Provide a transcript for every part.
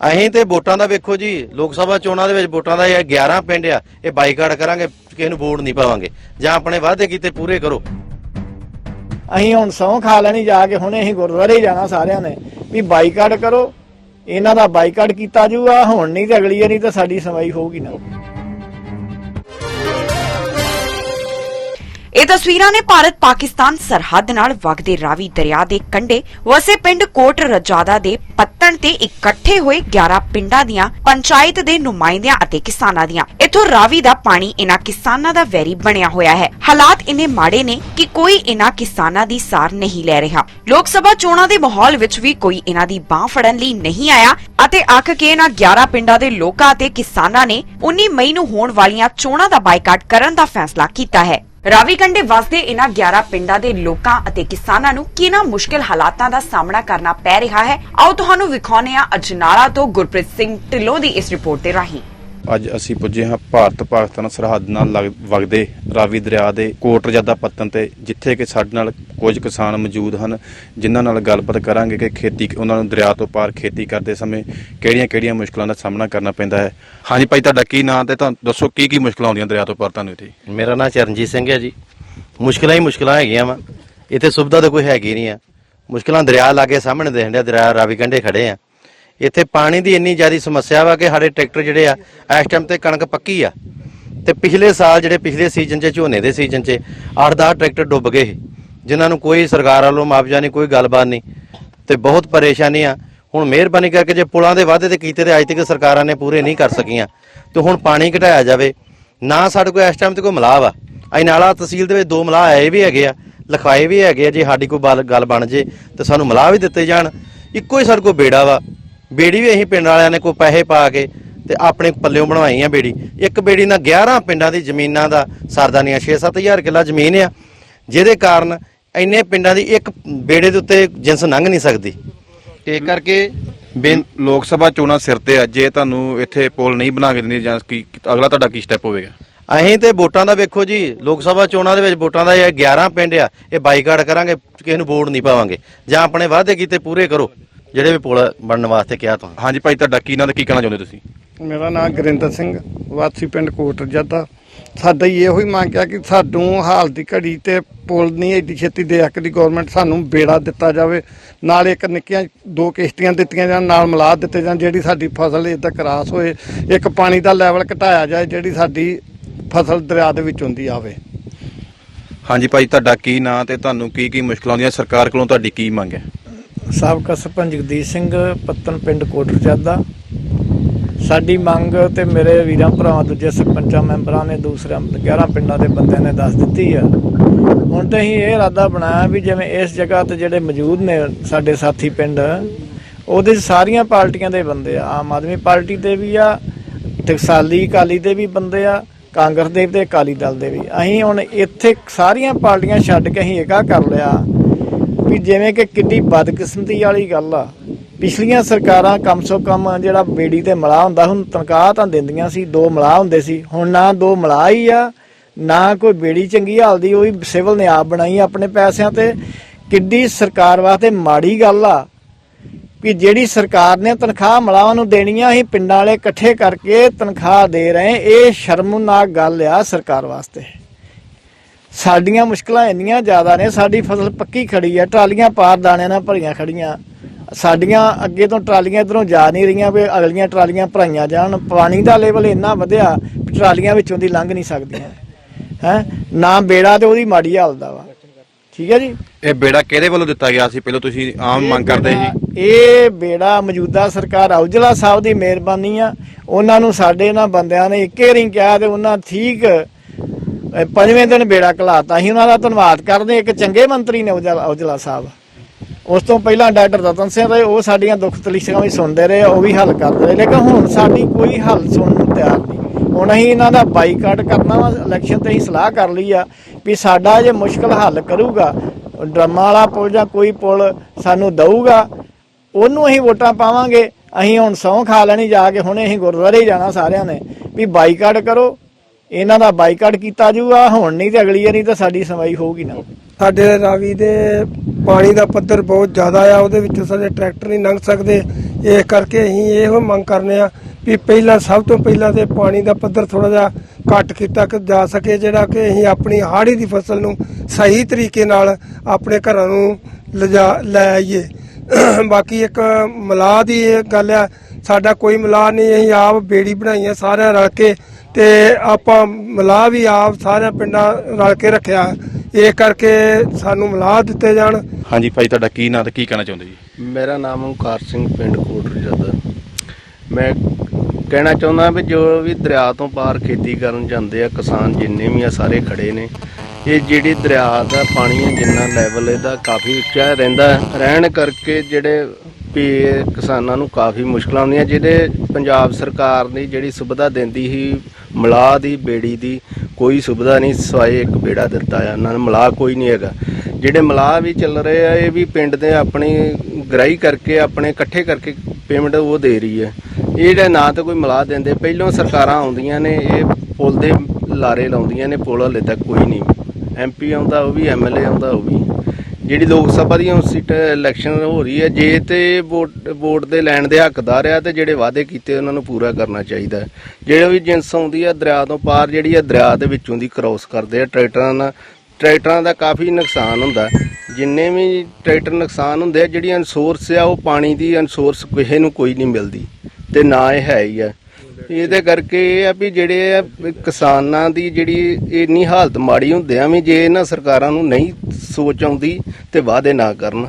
ਅਸੀਂ ਤੇ ਵੋਟਾਂ ਦਾ ਵੇਖੋ ਜੀ, ਲੋਕ ਸਭਾ ਚੋਣਾਂ ਦੇ ਵਿੱਚ ਵੋਟਾਂ ਦਾ ਇਹ 11 ਪਿੰਡ ਆ, ਇਹ ਬਾਈਕਾਟ ਕਰਾਂਗੇ, ਕਿਸੇ ਨੂੰ ਵੋਟ ਨਹੀਂ ਪਾਵਾਂਗੇ। ਜਾਂ ਆਪਣੇ ਵਾਅਦੇ ਕੀਤੇ ਪੂਰੇ ਕਰੋ। ਅਸੀਂ ਹੁਣ ਸਹੁੰ ਖਾ ਲੈਣੀ ਜਾ ਕੇ, ਹੁਣੇ ਅਸੀਂ ਗੁਰਦੁਆਰੇ ਜਾਣਾ ਸਾਰਿਆਂ ਨੇ, ਵੀ ਬਾਈਕਾਟ ਕਰੋ, ਇਹਨਾਂ ਦਾ ਬਾਈਕਾਟ ਕੀਤਾ ਜੂਗਾ ਹੁਣ ਨਹੀਂ ਤੇ ਅਗਲੀ ਵਾਰੀ ਤਾਂ ਸਾਡੀ ਸਮਾਈ ਹੋਊਗੀ ਨਾ। ਇਹ ਤਸਵੀਰਾਂ ਨੇ ਭਾਰਤ ਪਾਕਿਸਤਾਨ ਸਰਹੱਦ ਨਾਲ ਵਗਦੇ ਰਾਵੀ ਦਰਿਆ ਦੇ ਕੰਢੇ ਵਸੇ ਪਿੰਡ ਕੋਟ ਰਜਾਦਾ ਦੇ ਪੱਤਣ ਤੇ ਇਕੱਠੇ ਹੋਏ 11 ਪਿੰਡਾਂ ਦੀਆਂ ਪੰਚਾਇਤ ਦੇ ਨੁਮਾਇੰਦਿਆਂ ਅਤੇ ਕਿਸਾਨਾਂ ਦੀਆਂ। ਇਥੋਂ ਰਾਵੀ ਦਾ ਪਾਣੀ ਇਹਨਾਂ ਕਿਸਾਨਾਂ ਦਾ ਵੈਰੀ ਬਣਿਆ ਹੋਇਆ ਹੈ। ਹਾਲਾਤ ਇੰਨੇ ਮਾੜੇ ਨੇ ਕਿ ਕੋਈ ਇਹਨਾਂ ਕਿਸਾਨਾਂ ਦੀ ਸਾਰ ਨਹੀਂ ਲੈ ਰਿਹਾ। ਲੋਕ ਸਭਾ ਚੋਣਾਂ ਦੇ ਮਾਹੌਲ ਵਿੱਚ ਵੀ ਕੋਈ ਇਹਨਾਂ ਦੀ ਬਾਹ ਫੜਨ ਲਈ ਨਹੀਂ ਆਇਆ ਅਤੇ ਅੱਕ ਕੇ ਇਹਨਾਂ 11 ਪਿੰਡਾਂ ਦੇ ਲੋਕਾਂ ਅਤੇ ਕਿਸਾਨਾਂ ਨੇ 19 ਮਈ ਨੂੰ ਹੋਣ ਵਾਲੀਆਂ ਚੋਣਾਂ ਦਾ ਬਾਈਕਾਟ ਕਰਨ ਦਾ ਫੈਸਲਾ ਕੀਤਾ ਹੈ। ਰਾਵੀ ਕੰਢੇ ਵਸਦੇ ਇਹਨਾਂ 11 ਪਿੰਡਾਂ ਦੇ ਲੋਕਾਂ ਅਤੇ ਕਿਸਾਨਾਂ ਨੂੰ ਕਿੰਨਾ ਮੁਸ਼ਕਿਲ ਹਾਲਾਤਾਂ ਦਾ ਸਾਹਮਣਾ ਕਰਨਾ ਪੈ ਰਿਹਾ ਹੈ? ਆਓ ਤੁਹਾਨੂੰ ਵਿਖਾਉਂਦੇ ਆ ਅਜਨਾਲਾ ਤੋਂ ਗੁਰਪ੍ਰੀਤ ਸਿੰਘ ਢਿੱਲੋਂ ਦੀ ਇਸ ਰਿਪੋਰਟ ਦੇ ਰਾਹੀਂ। ਅੱਜ ਅਸੀਂ ਪੁੱਜੇ ਹਾਂ ਭਾਰਤ ਪਾਕਿਸਤਾਨ ਸਰਹੱਦ ਨਾਲ ਲੱਗ- ਵਗਦੇ ਰਾਵੀ ਦਰਿਆ ਦੇ ਕੋਟ ਰਜਾਦਾ ਪੱਤਨ ਤੇ, ਜਿੱਥੇ ਕਿ ਸਾਡੇ ਨਾਲ ਕੁਝ ਕਿਸਾਨ ਮੌਜੂਦ ਹਨ, ਜਿਨ੍ਹਾਂ ਨਾਲ ਗੱਲਬਾਤ ਕਰਾਂਗੇ ਕਿ ਖੇਤੀ ਉਹਨਾਂ ਨੂੰ ਦਰਿਆ ਤੋਂ ਪਾਰ ਖੇਤੀ ਕਰਦੇ ਸਮੇਂ ਕਿਹੜੀਆਂ-ਕਿਹੜੀਆਂ ਮੁਸ਼ਕਲਾਂ ਦਾ ਸਾਹਮਣਾ ਕਰਨਾ ਪੈਂਦਾ ਹੈ। ਹਾਂਜੀ ਭਾਈ, ਤੁਹਾਡਾ ਕੀ ਨਾਂ ਤੇ ਤੁਹਾਨੂੰ ਦੱਸੋ ਕੀ ਕੀ ਮੁਸ਼ਕਲਾਂ ਆਉਂਦੀਆਂ ਦਰਿਆ ਤੋਂ ਪਾਰ ਤੁਹਾਨੂੰ ਇੱਥੇ? ਮੇਰਾ ਨਾਮ ਚਰਨਜੀਤ ਸਿੰਘ ਹੈ ਜੀ। ਮੁਸ਼ਕਲਾਂ ਹੀ ਮੁਸ਼ਕਲਾਂ ਹੈਗੀਆਂ ਵਾ। ਇੱਥੇ ਸੁਵਿਧਾ ਤਾਂ ਕੋਈ ਹੈਗੀ ਨਹੀਂ ਆ। ਮੁਸ਼ਕਲਾਂ ਦਰਿਆ ਲਾਗੇ ਸਾਹਮਣੇ ਦੇਖਣ ਡਿਆ, ਦਰਿਆ ਰਾਵੀ ਕੰਢੇ ਖੜੇ ਆ। ਇੱਥੇ ਪਾਣੀ ਦੀ ਇੰਨੀ ਜ਼ਿਆਦਾ ਸਮੱਸਿਆ ਵਾ ਕਿ ਸਾਡੇ ਟਰੈਕਟਰ ਜਿਹੜੇ ਆ ਇਸ ਟਾਈਮ ਤੇ ਕਣਕ ਪੱਕੀ ਆ। ਤੇ ਪਿਛਲੇ ਸਾਲ ਜਿਹੜੇ ਪਿਛਲੇ ਸੀਜ਼ਨ 'ਚ ਝੋਨੇ ਦੇ ਸੀਜ਼ਨ 'ਚ 8-10 ਟਰੈਕਟਰ ਡੁੱਬ ਗਏ ਸੀ, ਜਿਨ੍ਹਾਂ ਨੂੰ ਕੋਈ ਸਰਕਾਰ ਵੱਲੋਂ ਮੁਆਵਜ਼ਾ ਨਹੀਂ ਕੋਈ ਗੱਲਬਾਤ ਨਹੀਂ। ਤੇ ਬਹੁਤ ਪਰੇਸ਼ਾਨੀ ਆ। ਹੁਣ ਮਿਹਰਬਾਨੀ ਕਰਕੇ ਜੇ ਪੁਲਾਂ ਦੇ ਵਾਅਦੇ ਤੇ ਕੀਤੇ ਤੇ ਅੱਜ ਤੱਕ ਸਰਕਾਰਾਂ ਨੇ ਪੂਰੇ ਨਹੀਂ ਕਰ ਸਕੀਆਂ। ਤੇ ਹੁਣ ਪਾਣੀ ਘਟਾਇਆ ਜਾਵੇ। ਨਾ ਸਾਡੇ ਕੋਲ ਇਸ ਟਾਈਮ ਤੇ ਕੋਈ ਮਲਾਹ ਵਾ। ਅਜਨਾਲਾ ਤਹਿਸੀਲ ਦੇ ਵਿੱਚ ਦੋ ਮਲਾਹ ਆਏ ਵੀ ਹੈਗੇ ਆ ਲਿਖਾਏ ਵੀ ਹੈਗੇ ਆ। ਜੇ ਸਾਡੀ ਕੋਈ ਬਲ- ਗੱਲ ਬਣ ਜੇ ਤੇ ਸਾਨੂੰ ਮਲਾਹ ਵੀ ਦਿੱਤੇ ਜਾਣ। ਇੱਕੋ ਹੀ ਸਾਡੇ ਕੋਲ ਬੇੜਾ ਵਾ। ਬੇੜੀ ਵੀ ਅਸੀਂ ਪਿੰਡ ਵਾਲਿਆਂ ਨੇ ਕੋਈ ਪੈਸੇ ਪਾ ਕੇ ਤੇ ਆਪਣੇ ਪੱਲਿਓਂ ਬਣਵਾਈ ਆ ਬੇੜੀ। ਇੱਕ ਬੇੜੀ ਨਾਲ 11 ਪਿੰਡਾਂ ਦੀ ਜ਼ਮੀਨਾਂ ਦਾ ਸਰਦਾਨੀਆਂ 6-7000 ਕਿੱਲਾ ਜ਼ਮੀਨ ਆ ਜਿਹਦੇ ਕਾਰਨ ਇੰਨੇ ਪਿੰਡਾਂ ਦੀ ਇੱਕ ਬੇੜੇ ਦੇ ਉੱਤੇ ਜਿੰਸ ਲੰਘ ਨਹੀਂ ਸਕਦੀ। ਇਹ ਕਰਕੇ ਬੇਨ ਲੋਕ ਸਭਾ ਚੋਣਾਂ ਸਿਰ ਤੇ ਆ ਜੇ ਤੁਹਾਨੂੰ ਇੱਥੇ ਪੋਲ ਨਹੀਂ ਬਣਾ ਕੇ ਦਿੰਦੀ ਜਾਂ ਕੀ ਅਗਲਾ ਤੁਹਾਡਾ ਕੀ ਸਟੈਪ ਹੋਵੇਗਾ? ਅਸੀਂ ਤੇ ਵੋਟਾਂ ਦਾ ਵੇਖੋ ਜੀ ਲੋਕ ਸਭਾ ਚੋਣਾਂ ਦੇ ਵਿੱਚ ਵੋਟਾਂ ਦਾ ਇਹ 11 ਪਿੰਡ ਆ ਇਹ ਬਾਈਕਾਟ ਕਰਾਂਗੇ ਕਿਸੇ ਨੂੰ ਵੋਟ ਨਹੀਂ ਪਾਵਾਂਗੇ। ਜਾਂ ਆਪਣੇ ਵਾਅਦੇ ਕੀਤੇ ਪੂਰੇ ਕਰੋ। ਜਿਹੜੇ ਵੀ ਪੁਲ ਬਣਨ ਵਾਸਤੇ ਕਿਹਾ ਤੁਹਾਨੂੰ ਹਾਂਜੀ ਭਾਈ ਤੁਹਾਡਾ ਕੀ ਨਾਂ ਤੇ ਕੀ ਕਹਿਣਾ ਚਾਹੁੰਦੇ ਤੁਸੀਂ? ਮੇਰਾ ਨਾਮ ਗੁਰਿੰਦਰ ਸਿੰਘ ਵਾਸੀ ਪਿੰਡ ਕੋਟ ਰਜਾਦਾ ਸਾਡਾ ਹੀ ਇਹੋ ਹੀ ਮੰਗ ਆ ਕਿ ਸਾਨੂੰ ਹਾਲ ਦੀ ਘੜੀ ਤੇ ਪੁਲ ਨਹੀਂ ਏਡੀ ਛੇਤੀ ਦੇ ਸਕਦੀ ਗਵਰਨਮੈਂਟ ਸਾਨੂੰ ਬੇੜਾ ਦਿੱਤਾ ਜਾਵੇ। ਨਾਲ ਇੱਕ ਨਿੱਕੀਆਂ ਦੋ ਕਿਸ਼ਤੀਆਂ ਦਿੱਤੀਆਂ ਜਾਣ ਨਾਲ ਮਲਾਹ ਦਿੱਤੇ ਜਾਣ ਜਿਹੜੀ ਸਾਡੀ ਫਸਲ ਇਦਾਂ ਕਰਾਸ ਹੋਏ। ਇੱਕ ਪਾਣੀ ਦਾ ਲੈਵਲ ਘਟਾਇਆ ਜਾਏ ਜਿਹੜੀ ਸਾਡੀ ਫਸਲ ਦਰਿਆ ਦੇ ਵਿੱਚ ਹੁੰਦੀ ਆਵੇ। ਹਾਂਜੀ ਭਾਈ ਤੁਹਾਡਾ ਕੀ ਨਾਂ ਤੇ ਤੁਹਾਨੂੰ ਕੀ ਕੀ ਮੁਸ਼ਕਲਾਂ ਆਉਂਦੀਆਂ? ਸਰਕਾਰ ਕੋਲੋਂ ਤੁਹਾਡੀ ਕੀ ਮੰਗ ਹੈ? ਸਾਬਕਾ ਸਰਪੰਚ ਜਗਦੀਸ਼ ਸਿੰਘ ਪੱਤਨ ਪਿੰਡ ਕੋਟਰਜਾਦਾ। ਸਾਡੀ ਮੰਗ ਤੇ ਮੇਰੇ ਵੀਰਾਂ ਭਰਾਵਾਂ ਦੂਜੇ ਸਰਪੰਚਾਂ ਮੈਂਬਰਾਂ ਨੇ ਦੂਸਰਿਆਂ 11 ਪਿੰਡਾਂ ਦੇ ਬੰਦਿਆਂ ਨੇ ਦੱਸ ਦਿੱਤੀ ਆ। ਹੁਣ ਤੇ ਅਸੀਂ ਇਹ ਇਰਾਦਾ ਬਣਾਇਆ ਵੀ ਜਿਵੇਂ ਇਸ ਜਗ੍ਹਾ ਤੇ ਜਿਹੜੇ ਮੌਜੂਦ ਨੇ ਸਾਡੇ ਸਾਥੀ ਪਿੰਡ, ਉਹਦੇ 'ਚ ਸਾਰੀਆਂ ਪਾਰਟੀਆਂ ਦੇ ਬੰਦੇ ਆ। ਆਮ ਆਦਮੀ ਪਾਰਟੀ ਦੇ ਵੀ ਆ, ਟਕਸਾਲੀ ਅਕਾਲੀ ਦੇ ਵੀ ਬੰਦੇ ਆ, ਕਾਂਗਰਸ ਦੇ ਤੇ ਅਕਾਲੀ ਦਲ ਦੇ ਵੀ। ਅਸੀਂ ਹੁਣ ਇੱਥੇ ਸਾਰੀਆਂ ਪਾਰਟੀਆਂ ਛੱਡ ਕੇ ਅਸੀਂ ਏਕਾ ਕਰ ਲਿਆ। ਵੀ ਜਿਵੇਂ ਕਿ ਕਿੱਡੀ ਬਦਕਿਸਮਤੀ ਵਾਲੀ ਗੱਲ ਆ। ਪਿਛਲੀਆਂ ਸਰਕਾਰਾਂ ਕਮ ਸੋ ਕਮ ਜਿਹੜਾ ਬੇੜੀ ਤੇ ਮਲਾ ਹੁੰਦਾ ਹੁਣ ਤਨਖਾਹ ਤਾਂ ਦਿੰਦੀਆਂ ਸੀ, ਦੋ ਮਲਾ ਹੁੰਦੇ ਸੀ। ਹੁਣ ਨਾ ਦੋ ਮਲਾ ਹੀ ਆ, ਨਾ ਕੋਈ ਬੇੜੀ ਚੰਗੀ ਹਾਲਦੀ, ਉਹ ਵੀ ਸਿਵਲ ਨੇ ਆਪ ਬਣਾਈ ਆਪਣੇ ਪੈਸਿਆਂ ਤੇ। ਕਿੱਡੀ ਸਰਕਾਰ ਵਾਸਤੇ ਮਾੜੀ ਗੱਲ ਆ ਵੀ ਜਿਹੜੀ ਸਰਕਾਰ ਨੇ ਤਨਖਾਹ ਮਲਾਵਾਂ ਨੂੰ ਦੇਣੀ ਆ ਪਿੰਡਾਂ ਵਾਲੇ ਇਕੱਠੇ ਕਰਕੇ ਤਨਖਾਹ ਦੇ ਰਹੇ, ਇਹ ਸ਼ਰਮਨਾਕ ਗੱਲ ਆ ਸਰਕਾਰ ਵਾਸਤੇ। ਸਾਡੀਆਂ ਮੁਸ਼ਕਲਾਂ ਇੰਨੀਆਂ ਜ਼ਿਆਦਾ ਨੇ ਸਾਡੀ ਫਸਲ ਪੱਕੀ ਖੜੀ ਆ ਟਰਾਲੀਆਂ ਪਾਰ ਦਾਣਿਆਂ ਨਾਲ ਭਰੀਆਂ ਖੜੀਆਂ। ਸਾਡੀਆਂ ਅੱਗੇ ਤੋਂ ਟਰਾਲੀਆਂ ਇਧਰੋਂ ਜਾ ਨਹੀਂ ਰਹੀਆਂ ਵੀ ਅਗਲੀਆਂ ਟਰਾਲੀਆਂ ਭਰਾਈਆਂ ਜਾਣ। ਪਾਣੀ ਦਾ ਲੈਵਲ ਇੰਨਾ ਵਧਿਆ ਟਰਾਲੀਆਂ ਵਿੱਚੋਂ ਦੀ ਲੰਘ ਨਹੀਂ ਸਕਦੀਆਂ। ਹੈ? ਨਾ ਬੇੜਾ ਤੇ ਉਹਦੀ ਮਾੜੀ ਹਾਲਤ ਦਾ ਵਾ। ਠੀਕ ਹੈ ਜੀ? ਇਹ ਬੇੜਾ ਕਿਹਦੇ ਵੱਲੋਂ ਦਿੱਤਾ ਗਿਆ ਸੀ? ਪਹਿਲਾਂ ਤੁਸੀਂ ਆਮ ਮੰਗ ਕਰਦੇ ਸੀ। ਇਹ ਬੇੜਾ ਮੌਜੂਦਾ ਸਰਕਾਰ ਔਜਲਾ ਸਾਹਿਬ ਦੀ ਮਿਹਰਬਾਨੀ ਆ। ਉਹਨਾਂ ਨੂੰ ਸਾਡੇ ਇਹਨਾਂ ਬੰਦਿਆਂ ਨੇ ਇੱਕੇ ਰੀ ਕਿਹਾ ਤੇ ਉਹਨਾਂ ਠੀਕ ਪੰਜਵੇਂ ਦਿਨ ਬੇੜਾ ਘਲਾਤਾ ਸੀ, ਉਹਨਾਂ ਦਾ ਧੰਨਵਾਦ ਕਰਦੇ ਇੱਕ ਚੰਗੇ ਮੰਤਰੀ ਨੇ ਔਜਲਾ ਔਜਲਾ ਸਾਹਿਬ। ਉਸ ਤੋਂ ਪਹਿਲਾਂ ਡਾਕਟਰ ਰਤਨ ਸਿੰਘ ਰਹੇ ਉਹ ਸਾਡੀਆਂ ਦੁੱਖ ਤਕਲੀਫਾਂ ਵੀ ਸੁਣਦੇ ਰਹੇ, ਉਹ ਵੀ ਹੱਲ ਕਰਦੇ ਰਹੇ। ਲੇਕਿਨ ਹੁਣ ਸਾਡੀ ਕੋਈ ਹੱਲ ਸੁਣਨ ਨੂੰ ਤਿਆਰ ਨਹੀਂ। ਹੁਣ ਅਸੀਂ ਇਹਨਾਂ ਦਾ ਬਾਈਕਾਟ ਕਰਨਾ ਵਾ, ਇਲੈਕਸ਼ਨ ਤੇ ਅਸੀਂ ਸਲਾਹ ਕਰ ਲਈ ਆ ਵੀ ਸਾਡਾ ਜੇ ਮੁਸ਼ਕਲ ਹੱਲ ਕਰੂਗਾ, ਡਰਮਾ ਵਾਲਾ ਪੁਲ ਜਾਂ ਕੋਈ ਪੁਲ ਸਾਨੂੰ ਦਊਗਾ, ਉਹਨੂੰ ਅਸੀਂ ਵੋਟਾਂ ਪਾਵਾਂਗੇ। ਅਸੀਂ ਹੁਣ ਸਹੁੰ ਖਾ ਲੈਣੀ ਜਾ ਕੇ, ਹੁਣੇ ਅਸੀਂ ਗੁਰਦੁਆਰੇ ਹੀ ਜਾਣਾ ਸਾਰਿਆਂ ਨੇ। ਵੀ ਬਾਈਕਾਟ ਕਰੋ ਇਹਨਾਂ ਦਾ ਬਾਈਕਾਟ ਕੀਤਾ ਜੂਗਾ ਹੁਣ ਨਹੀਂ ਤੇ ਅਗਲੀ ਵਾਰੀ ਤਾਂ ਸਾਡੀ ਸੁਣਵਾਈ ਹੋਊਗੀ ਨਾ। ਸਾਡੇ ਰਾਵੀ ਦੇ ਪਾਣੀ ਦਾ ਪੱਧਰ ਬਹੁਤ ਜ਼ਿਆਦਾ ਆ, ਉਹਦੇ ਵਿੱਚ ਸਾਡੇ ਟਰੈਕਟਰ ਨਹੀਂ ਲੰਘ ਸਕਦੇ। ਇਸ ਕਰਕੇ ਅਸੀਂ ਇਹੋ ਮੰਗ ਕਰਨੇ ਆ ਵੀ ਪਹਿਲਾਂ, ਸਭ ਤੋਂ ਪਹਿਲਾਂ ਤੇ ਪਾਣੀ ਦਾ ਪੱਧਰ ਥੋੜਾ ਜਿਹਾ ਘੱਟ ਕੀਤਾ ਕਿ ਜਾ ਸਕੇ, ਜਿਹੜਾ ਕਿ ਅਸੀਂ ਆਪਣੀ ਹਾੜੀ ਦੀ ਫਸਲ ਨੂੰ ਸਹੀ ਤਰੀਕੇ ਨਾਲ ਆਪਣੇ ਘਰਾਂ ਨੂੰ ਲਿਜਾ, ਲੈ ਆਈਏ। ਬਾਕੀ ਇੱਕ ਮਲਾਹ ਦੀ ਇਹ ਗੱਲ ਆ, ਸਾਡਾ ਕੋਈ ਮਲਾਹ ਨਹੀਂ, ਅਸੀਂ ਆਪ ਬੇੜੀ ਬਣਾਈਆਂ ਸਾਰਿਆਂ ਰਲ ਕੇ ਤੇ ਆਪਾਂ ਮਲਾਹ ਵੀ ਆਪ ਸਾਰਿਆਂ ਪਿੰਡਾਂ ਰਲ ਕੇ ਰੱਖਿਆ। ਇਹ ਕਰਕੇ ਸਾਨੂੰ ਮਲਾਹ ਦਿੱਤੇ ਜਾਣ। ਹਾਂਜੀ ਭਾਈ ਤੁਹਾਡਾ ਕੀ ਨਾਂ ਤੇ ਕੀ ਕਹਿਣਾ ਚਾਹੁੰਦੇ ਜੀ? ਮੇਰਾ ਨਾਮ ਓਮਕਾਰ ਸਿੰਘ ਪਿੰਡ ਕੋਟਰ ਜੱਦਾ। ਮੈਂ ਕਹਿਣਾ ਚਾਹੁੰਦਾ ਵੀ ਜੋ ਵੀ ਦਰਿਆ ਤੋਂ ਪਾਰ ਖੇਤੀ ਕਰਨ ਜਾਂਦੇ ਆ ਕਿਸਾਨ ਜਿੰਨੇ ਵੀ ਆ ਸਾਰੇ ਖੜੇ ਨੇ। ਇਹ ਜਿਹੜੀ ਦਰਿਆ ਦਾ ਪਾਣੀ ਹੈ ਜਿੰਨਾ ਲੈਵਲ ਇਹਦਾ ਕਾਫੀ ਉੱਚਾ ਰਹਿੰਦਾ। ਹੈ। ਰਹਿਣ ਕਰਕੇ ਜਿਹੜੇ ਵੀ ਕਿਸਾਨਾਂ ਨੂੰ ਕਾਫੀ ਮੁਸ਼ਕਲਾਂ ਆਉਂਦੀਆਂ ਜਿਹੜੇ ਪੰਜਾਬ ਸਰਕਾਰ ਨੇ ਜਿਹੜੀ ਸੁਵਿਧਾ ਦਿੰਦੀ ਸੀ, ਮਲਾਹ ਦੀ, ਬੇੜੀ ਦੀ, ਕੋਈ ਸੁਵਿਧਾ ਨਹੀਂ ਸਵਾਏ, ਇੱਕ ਬੇੜਾ ਦਿੱਤਾ ਆ, ਉਹਨਾਂ ਨੂੰ ਮਲਾਹ ਕੋਈ ਨਹੀਂ ਹੈਗਾ। ਜਿਹੜੇ ਮਲਾਹ ਵੀ ਚੱਲ ਰਹੇ ਆ, ਇਹ ਵੀ ਪਿੰਡ ਦੇ ਆਪਣੀ ਗ੍ਰਾਈ ਕਰਕੇ, ਆਪਣੇ ਇਕੱਠੇ ਕਰਕੇ ਪੇਮੈਂਟ ਉਹ ਦੇ ਰਹੀ ਹੈ ਇਹ ਜਿਹੜਾ ਨਾ ਤਾਂ ਕੋਈ ਮਲਾਹ ਦਿੰਦੇ, ਪਹਿਲੋਂ ਸਰਕਾਰਾਂ ਆਉਂਦੀਆਂ ਨੇ, ਇਹ ਪੁਲ ਦੇ ਲਾਰੇ ਲਾਉਂਦੀਆਂ ਨੇ, ਪੁਲ ਹਲੇ ਤੱਕ ਕੋਈ ਨਹੀਂ। ਐਮਪੀ ਆਉਂਦਾ, ਉਹ ਵੀ ਐਮਐਲਏ ਆਉਂਦਾ, ਉਹ ਵੀ। ਜਿਹੜੀ ਲੋਕ ਸਭਾ ਦੀਆਂ ਸੀਟ ਇਲੈਕਸ਼ਨ ਹੋ ਰਹੀ ਹੈ, ਜੇ ਤੇ ਵੋਟ ਵੋਟ ਦੇ ਲੈਣ ਦੇ ਹੱਕਦਾਰ ਆ ਤੇ ਜਿਹੜੇ ਵਾਅਦੇ ਕੀਤੇ ਉਹਨਾਂ ਨੂੰ ਪੂਰਾ ਕਰਨਾ ਚਾਹੀਦਾ ਹੈ। ਜਿਹੜੇ ਵੀ ਜਿੰਸ ਆਉਂਦੀ ਹੈ ਦਰਿਆ ਤੋਂ ਪਾਰ, ਜਿਹੜੀ ਆ ਦਰਿਆ ਦੇ ਵਿੱਚੋਂ ਦੀ ਕ੍ਰਾਸ ਕਰਦੇ ਆ, ਟਰੈਕਟਰਾਂ ਨਾਲ, ਟਰੈਕਟਰਾਂ ਦਾ ਕਾਫੀ ਨੁਕਸਾਨ ਹੁੰਦਾ ਜਿੰਨੇ ਵੀ ਟਰੈਕਟਰ ਨੁਕਸਾਨ ਹੁੰਦੇ ਆ ਜਿਹੜੀ ਅਨਸੋਰਸ ਆ, ਉਹ ਪਾਣੀ ਦੀ ਅਨਸੋਰਸ ਕਿਸੇ ਨੂੰ ਕੋਈ ਨਹੀਂ ਮਿਲਦੀ ਤੇ ਨਾ ਇਹ ਹੈ ਹੀ ਆ ਇਹਦੇ ਕਰਕੇ ਇਹ ਆ ਵੀ ਜਿਹੜੇ ਆ ਕਿਸਾਨਾਂ ਦੀ ਜਿਹੜੀ ਇੰਨੀ ਹਾਲਤ ਮਾੜੀ ਹੁੰਦੇ ਆ ਵੀ ਜੇ ਇਹਨਾਂ ਸਰਕਾਰਾਂ ਨੂੰ ਨਹੀਂ ਸੋਚ ਆਉਂਦੀ ਤੇ ਵਾਅਦੇ ਨਾ ਕਰਨ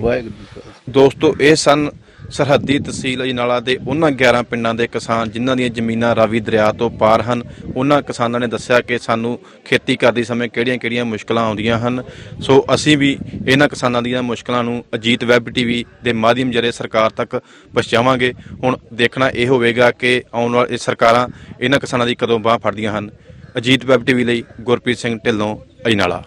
ਵਾਹਿਗੁਰੂ। ਦੋਸਤੋ ਇਹ ਸਨ ਸਰਹੱਦੀ ਤਹਿਸੀਲ ਅਜਨਾਲਾ ਦੇ ਉਹਨਾਂ 11 ਪਿੰਡਾਂ ਦੇ ਕਿਸਾਨ ਜਿਨ੍ਹਾਂ ਦੀਆਂ ਜ਼ਮੀਨਾਂ ਰਾਵੀ ਦਰਿਆ ਤੋਂ ਪਾਰ ਹਨ, ਉਹਨਾਂ ਕਿਸਾਨਾਂ ਨੇ ਦੱਸਿਆ ਕਿ ਸਾਨੂੰ ਖੇਤੀ ਕਰਦੇ ਸਮੇਂ ਕਿਹੜੀਆਂ-ਕਿਹੜੀਆਂ ਮੁਸ਼ਕਲਾਂ ਆਉਂਦੀਆਂ ਹਨ। ਸੋ ਅਸੀਂ ਵੀ ਇਹਨਾਂ ਕਿਸਾਨਾਂ ਦੀਆਂ ਮੁਸ਼ਕਲਾਂ ਨੂੰ ਅਜੀਤ ਵੈਬ ਟੀਵੀ ਦੇ ਮਾਧਿਅਮ ਜਰੇ ਸਰਕਾਰ ਤੱਕ ਪਹੁੰਚਾਵਾਂਗੇ। ਹੁਣ ਦੇਖਣਾ ਇਹ ਹੋਵੇਗਾ ਕਿ ਆਉਣ ਵਾਲੇ ਸਰਕਾਰਾਂ ਇਹਨਾਂ ਕਿਸਾਨਾਂ ਦੀ ਕਦੋਂ ਬਾਹ ਫੜਦੀਆਂ ਹਨ। ਅਜੀਤ ਵੈਬ ਟੀਵੀ ਲਈ ਗੁਰਪ੍ਰੀਤ ਸਿੰਘ ਢਿੱਲੋਂ, ਅਜਨਾਲਾ।